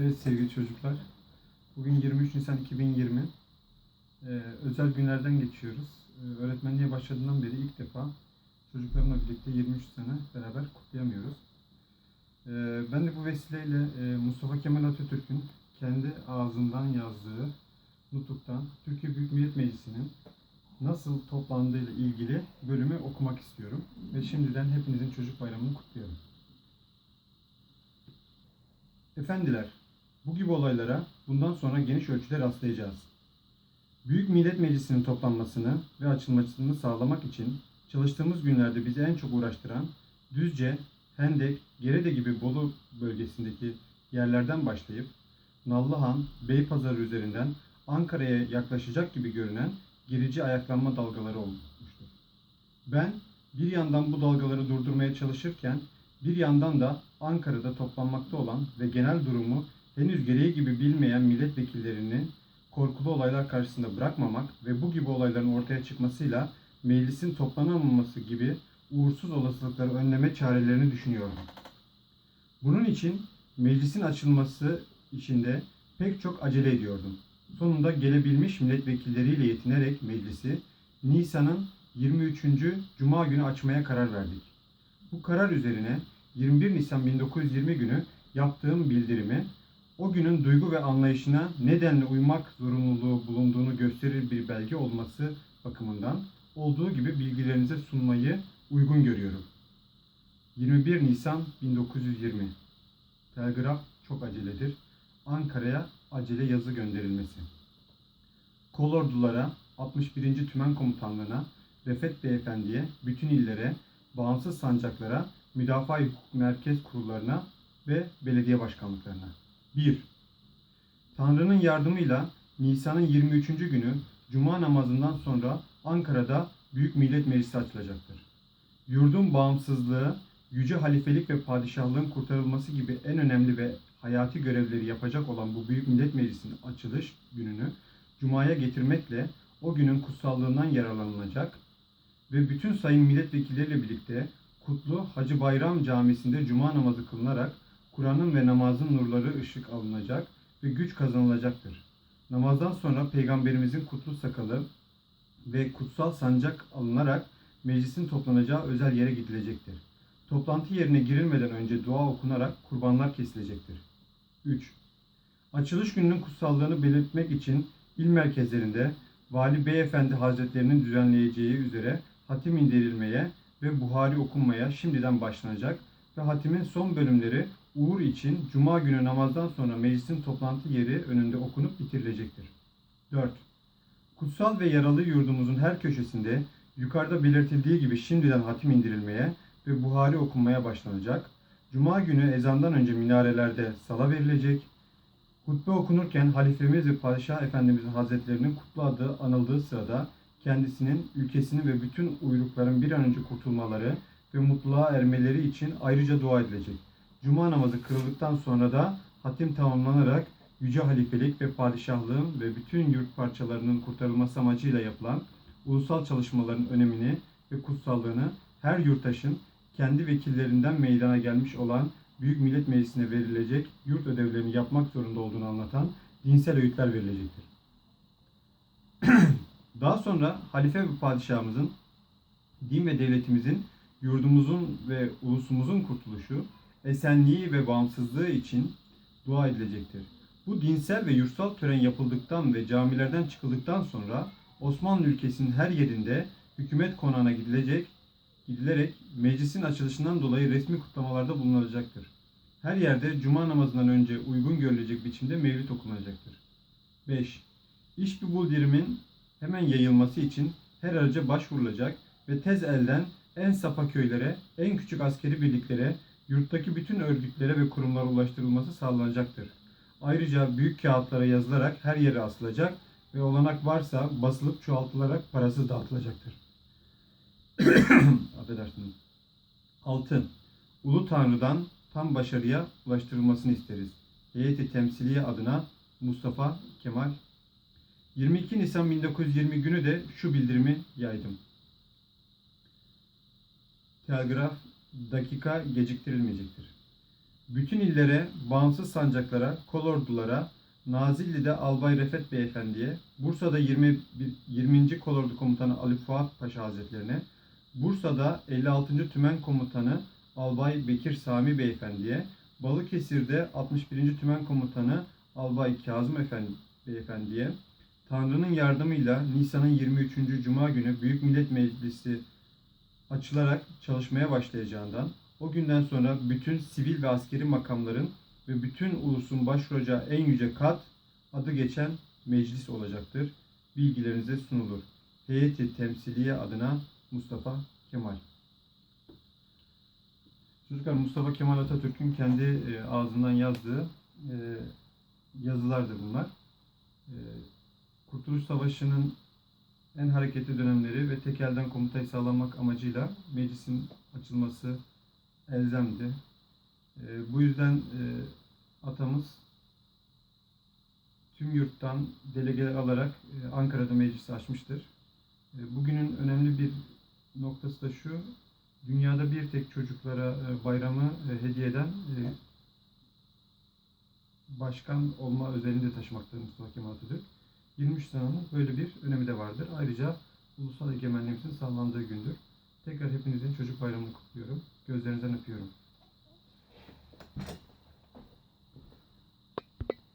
Evet sevgili çocuklar. Bugün 23 Nisan 2020. Ee, özel günlerden geçiyoruz. Ee, öğretmenliğe başladığından beri ilk defa çocuklarımla birlikte 23 sene beraber kutlayamıyoruz. Ee, ben de bu vesileyle e, Mustafa Kemal Atatürk'ün kendi ağzından yazdığı nutuktan Türkiye Büyük Millet Meclisi'nin nasıl toplandığıyla ilgili bölümü okumak istiyorum. Ve şimdiden hepinizin çocuk bayramını kutluyorum. Efendiler, bu gibi olaylara bundan sonra geniş ölçüde rastlayacağız. Büyük Millet Meclisi'nin toplanmasını ve açılmasını sağlamak için çalıştığımız günlerde bizi en çok uğraştıran Düzce, Hendek, Gerede gibi Bolu bölgesindeki yerlerden başlayıp Nallıhan, Beypazarı üzerinden Ankara'ya yaklaşacak gibi görünen gerici ayaklanma dalgaları olmuştur. Ben bir yandan bu dalgaları durdurmaya çalışırken bir yandan da Ankara'da toplanmakta olan ve genel durumu henüz gereği gibi bilmeyen milletvekillerinin korkulu olaylar karşısında bırakmamak ve bu gibi olayların ortaya çıkmasıyla meclisin toplanamaması gibi uğursuz olasılıkları önleme çarelerini düşünüyorum. Bunun için meclisin açılması içinde pek çok acele ediyordum. Sonunda gelebilmiş milletvekilleriyle yetinerek meclisi Nisan'ın 23. Cuma günü açmaya karar verdik. Bu karar üzerine 21 Nisan 1920 günü yaptığım bildirimi o günün duygu ve anlayışına nedenle uymak zorunluluğu bulunduğunu gösterir bir belge olması bakımından olduğu gibi bilgilerinize sunmayı uygun görüyorum. 21 Nisan 1920 Telgraf çok aceledir. Ankara'ya acele yazı gönderilmesi. Kolordulara, 61. Tümen Komutanlığı'na, Refet Beyefendi'ye, bütün illere, bağımsız sancaklara, müdafaa hukuk merkez kurullarına ve belediye başkanlıklarına. 1. Tanrı'nın yardımıyla Nisan'ın 23. günü Cuma namazından sonra Ankara'da Büyük Millet Meclisi açılacaktır. Yurdun bağımsızlığı, yüce halifelik ve padişahlığın kurtarılması gibi en önemli ve hayati görevleri yapacak olan bu Büyük Millet Meclisi'nin açılış gününü Cuma'ya getirmekle o günün kutsallığından yararlanılacak ve bütün sayın milletvekilleriyle birlikte Kutlu Hacı Bayram Camisi'nde cuma namazı kılınarak Kur'an'ın ve namazın nurları ışık alınacak ve güç kazanılacaktır. Namazdan sonra Peygamberimizin kutlu sakalı ve kutsal sancak alınarak meclisin toplanacağı özel yere gidilecektir. Toplantı yerine girilmeden önce dua okunarak kurbanlar kesilecektir. 3. Açılış gününün kutsallığını belirtmek için il merkezlerinde Vali Beyefendi Hazretlerinin düzenleyeceği üzere hatim indirilmeye ve Buhari okunmaya şimdiden başlanacak ve hatimin son bölümleri uğur için Cuma günü namazdan sonra meclisin toplantı yeri önünde okunup bitirilecektir. 4. Kutsal ve yaralı yurdumuzun her köşesinde yukarıda belirtildiği gibi şimdiden hatim indirilmeye ve Buhari okunmaya başlanacak. Cuma günü ezandan önce minarelerde sala verilecek. Hutbe okunurken halifemiz ve padişah efendimizin hazretlerinin kutlu adı anıldığı sırada kendisinin, ülkesinin ve bütün uyrukların bir an önce kurtulmaları ve mutluluğa ermeleri için ayrıca dua edilecek. Cuma namazı kırıldıktan sonra da hatim tamamlanarak yüce halifelik ve padişahlığın ve bütün yurt parçalarının kurtarılması amacıyla yapılan ulusal çalışmaların önemini ve kutsallığını her yurttaşın kendi vekillerinden meydana gelmiş olan Büyük Millet Meclisi'ne verilecek yurt ödevlerini yapmak zorunda olduğunu anlatan dinsel öğütler verilecektir. Daha sonra halife ve padişahımızın, din ve devletimizin, yurdumuzun ve ulusumuzun kurtuluşu, esenliği ve bağımsızlığı için dua edilecektir. Bu dinsel ve yursal tören yapıldıktan ve camilerden çıkıldıktan sonra Osmanlı ülkesinin her yerinde hükümet konağına gidilecek, gidilerek meclisin açılışından dolayı resmi kutlamalarda bulunulacaktır. Her yerde cuma namazından önce uygun görülecek biçimde mevlid okunacaktır. 5. İş bir bildirimin hemen yayılması için her araca başvurulacak ve tez elden en sapa köylere, en küçük askeri birliklere, yurttaki bütün örgütlere ve kurumlara ulaştırılması sağlanacaktır. Ayrıca büyük kağıtlara yazılarak her yere asılacak ve olanak varsa basılıp çoğaltılarak parasız dağıtılacaktır. Affedersiniz. 6. Ulu Tanrı'dan tam başarıya ulaştırılmasını isteriz. Heyeti Temsiliye adına Mustafa Kemal 22 Nisan 1920 günü de şu bildirimi yaydım. Telgraf dakika geciktirilmeyecektir. bütün illere, bağımsız sancaklara, kolordulara, Nazilli'de Albay Refet Beyefendi'ye, Bursa'da 20, 20. Kolordu Komutanı Ali Fuat Paşa Hazretlerine, Bursa'da 56. Tümen Komutanı Albay Bekir Sami Beyefendi'ye, Balıkesir'de 61. Tümen Komutanı Albay Kazım Efendi Beyefendi'ye, Tanrı'nın yardımıyla Nisan'ın 23. Cuma günü Büyük Millet Meclisi açılarak çalışmaya başlayacağından, o günden sonra bütün sivil ve askeri makamların ve bütün ulusun başvuracağı en yüce kat adı geçen meclis olacaktır. Bilgilerinize sunulur. Heyeti Temsiliye adına Mustafa Kemal. Çocuklar Mustafa Kemal Atatürk'ün kendi e, ağzından yazdığı e, yazılardır bunlar. E, Kurtuluş Savaşı'nın en hareketli dönemleri ve tek elden komutayı sağlamak amacıyla meclisin açılması elzemdi. E, bu yüzden e, atamız tüm yurttan delegeler alarak e, Ankara'da meclisi açmıştır. E, bugünün önemli bir noktası da şu, dünyada bir tek çocuklara e, bayramı e, hediye eden e, başkan olma özelliğini de taşımaktadır Mustafa Kemal Atatürk. 23 Nisan'ın böyle bir önemi de vardır. Ayrıca ulusal egemenliğimizin sağlandığı gündür. Tekrar hepinizin çocuk bayramını kutluyorum. Gözlerinizden öpüyorum.